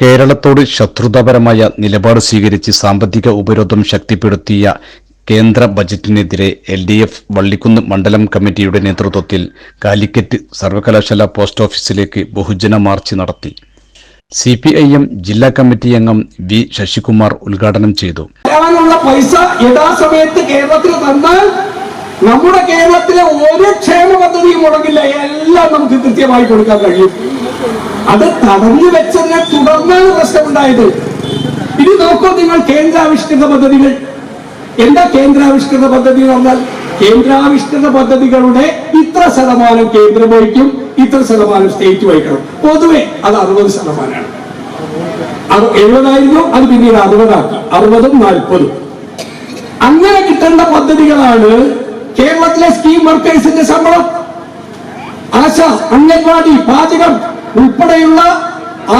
കേരളത്തോട് ശത്രുതാപരമായ നിലപാട് സ്വീകരിച്ച് സാമ്പത്തിക ഉപരോധം ശക്തിപ്പെടുത്തിയ കേന്ദ്ര ബജറ്റിനെതിരെ എൽ ഡി എഫ് വള്ളിക്കുന്ന് മണ്ഡലം കമ്മിറ്റിയുടെ നേതൃത്വത്തിൽ കാലിക്കറ്റ് സർവകലാശാല പോസ്റ്റ് ഓഫീസിലേക്ക് ബഹുജന മാർച്ച് നടത്തി. സി പി ഐ എം ജില്ലാ കമ്മിറ്റി അംഗം വി ശശികുമാർ ഉദ്ഘാടനം ചെയ്തു. പൈസ യഥാസമയത്ത് കേരളത്തിൽ തന്നാൽ നമ്മുടെ കേരളത്തിലെ ഒരു ക്ഷേമ പദ്ധതിയും മുടങ്ങില്ല. എല്ലാം നമുക്ക് കൃത്യമായി കൊടുക്കാൻ കഴിയും. അത് തടഞ്ഞു വെച്ചതിനെ തുടർന്നാണ് പ്രശ്നമുണ്ടായത്. ഇനി നോക്കൂ നിങ്ങൾ കേന്ദ്രാവിഷ്കൃത പദ്ധതികൾ. എന്താ കേന്ദ്രാവിഷ്കൃത പദ്ധതി പറഞ്ഞാൽ കേന്ദ്രാവിഷ്കൃത പദ്ധതികളുടെ ഇത്ര ശതമാനം കേന്ദ്രം വഹിക്കും ഇത്ര ശതമാനം സ്റ്റേറ്റ് വഹിക്കണം പൊതുവെ അത് അറുപത് ശതമാനമാണ് എഴുപതായിരുന്നു അത് പിന്നീട് അറുപതാക്കി. അറുപതും നാൽപ്പതും. അങ്ങനെ കിട്ടേണ്ട പദ്ധതികളാണ് കേരളത്തിലെ സ്കീം വർക്കേഴ്സിന്റെ ശമ്പളം. ആശ അംഗൻവാടി പാചകം. ഉൾപ്പെടെയുള്ള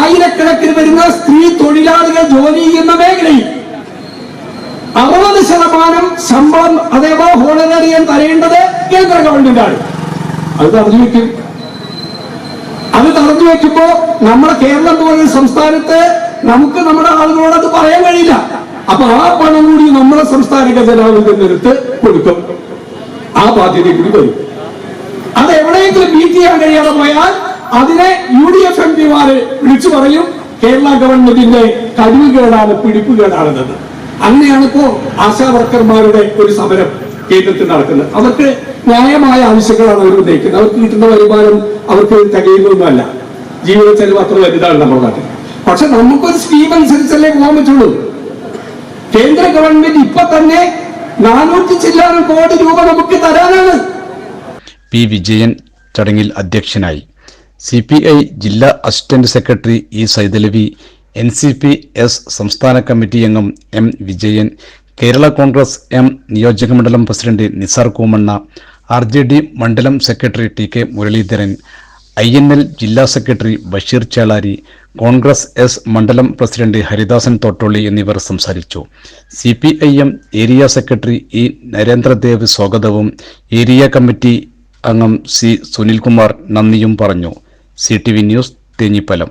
ആയിരക്കണക്കിന് വരുന്ന സ്ത്രീ തൊഴിലാളികൾ ജോലി ചെയ്യുന്ന മേഖലയിൽ അറുപത് ശതമാനം ശമ്പളം അതേപോലെ ഹോണറേറിയം തരേണ്ടത് കേന്ദ്ര ഗവൺമെന്റാണ്. അത് തടഞ്ഞു വെക്കും. അത് തടഞ്ഞു വെക്കുമ്പോ നമ്മുടെ കേരളം പോലെ സംസ്ഥാനത്ത് നമുക്ക് നമ്മുടെ ആളുകളോട് അത് പറയാൻ കഴിയില്ല. അപ്പൊ ആ പണം കൂടി നമ്മുടെ സംസ്ഥാന ഖജനാവിൽ നിന്നെടുത്ത് കൊടുക്കും. ആ ബാധ്യത കൂടി വരും. അത് എവിടെയെങ്കിലും മീറ്റ് ചെയ്യാൻ കഴിയാതെ പോയാൽ അതിനെ യു ഡി എഫ് എം പിമാര് വിളിച്ചു പറയും കേരള ഗവൺമെന്റിന്റെ കഴിവുകേടാണ് പിടിപ്പുകേടാണെന്നത്. അങ്ങനെയാണ് ഇപ്പോ ആശാ വർക്കർമാരുടെ ഒരു സമരം കേന്ദ്രത്തിൽ നടക്കുന്നത്. അവർക്ക് ന്യായമായ ആവശ്യങ്ങളാണ് അവർ ഉന്നയിക്കുന്നത്. അവർക്ക് കിട്ടുന്ന വരുമാനം അവർക്ക് തികയുന്നൊന്നുമല്ല. ജീവിത ചെലവ് അത്ര വലുതാണ് നമ്മുടെ നാട്ടിൽ. പക്ഷെ നമുക്കൊരു സ്കീം അനുസരിച്ചല്ലേ പോകാൻ പറ്റുള്ളൂ. കേന്ദ്ര ഗവൺമെന്റ് ഇപ്പൊ തന്നെ നാനൂറ്റി ചില്ലാറ് കോടി രൂപ നമുക്ക് തരാനാണ്. പി വിജയൻ ചടങ്ങിൽ അധ്യക്ഷനായി. സി പി ഐ ജില്ലാ assistant secretary E Saidalavi N C P S സംസ്ഥാന കമ്മിറ്റി അംഗം എം വിജയൻ കേരള കോൺഗ്രസ് എം നിയോജകമണ്ഡലം president Nisar Koomanna R J D മണ്ഡലം secretary T K Muraleedharan I N L ജില്ലാ സെക്രട്ടറി ബഷീർ ചേളാരി കോൺഗ്രസ് എസ് മണ്ഡലം പ്രസിഡന്റ് ഹരിദാസൻ തോട്ടോളി എന്നിവർ സംസാരിച്ചു. C P I M area secretary E Narendradev സ്വാഗതവും area committee അംഗം സി സുനിൽകുമാർ നന്ദിയും പറഞ്ഞു. C T V news Thenhipalam.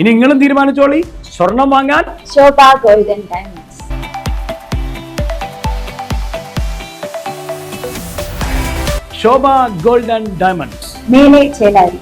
ഇനി നിങ്ങളും തീരുമാനിച്ചോളി. സ്വർണം വാങ്ങാൻ Shobha golden diamonds. Shobha golden diamonds. Mele Chelari.